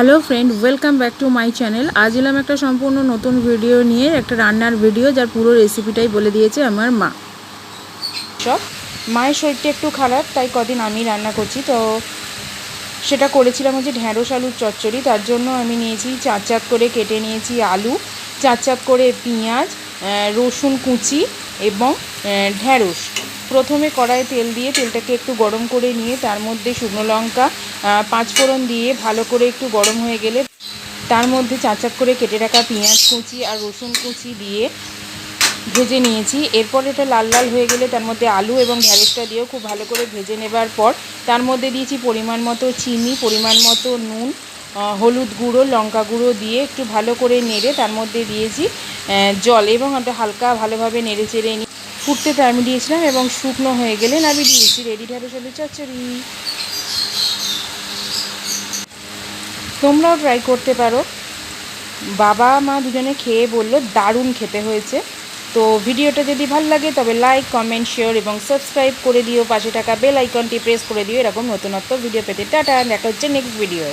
Hello friend welcome back to my channel আজ এলাম একটা সম্পূর্ণ নতুন ভিডিও নিয়ে, একটা রান্নার ভিডিও যার পুরো রেসিপিটাই বলে দিয়েছে আমার মা। সব মায়ের শরীরটা একটু খারাপ, তাই কদিন আমি রান্না করছি। তো সেটা করেছিলাম হচ্ছে ঢ্যাঁড়স আলুর চচ্চড়ি, তার জন্য আমি নিয়েছি চার চার করে কেটে নিয়েছি আলু, চার চার করে পেঁয়াজ রসুন কুচি এবং ঢ্যাঁড়স প্রথমে কড়াইয়ে তেল দিয়ে তেলটাকে একটু গরম করে নিয়ে, তার মধ্যে শুকনো লঙ্কা পাঁচফোড়ন দিয়ে ভালো করে একটু গরম হয়ে গেলে, তার মধ্যে চার করে কেটে রাখা পেঁয়াজ কুচি আর রসুন কুচি দিয়ে ভেজে নিয়েছি। এরপর এটা লাল লাল হয়ে গেলে তার মধ্যে আলু এবং ঢ্যাঁড়সটা দিয়েও খুব ভালো করে ভেজে নেবার পর, তার মধ্যে দিয়েছি পরিমাণ মতো চিনি, পরিমাণ মতো নুন হলুদ গুঁড়ো, লঙ্কা গুঁড়ো দিয়ে একটু ভালো করে নেড়ে তার মধ্যে দিয়েছি জল এবং ওটা হালকা ভালোভাবে নেড়ে চেড়ে ফুটতে টাইম দিয়েছিলাম এবং শুকনো হয়ে গেলে নামিয়ে দিয়েছি। রেডি ঢ্যাঁড়স আলু চচ্চড়ি। তোমরাও ট্রাই করতে পারো। বাবা, মা দুজনে খেয়ে বলল, দারুণ খেতে হয়েছে। তো ভিডিওটা যদি ভালো লাগে, তবে লাইক কমেন্ট শেয়ার এবং সাবস্ক্রাইব করে দিও। পাশে থাকা বেল আইকনটি প্রেস করে দিও। এরকম নতুনত্ব ভিডিও পেতে। টাটা, দেখা হচ্ছে নেক্সট ভিডিও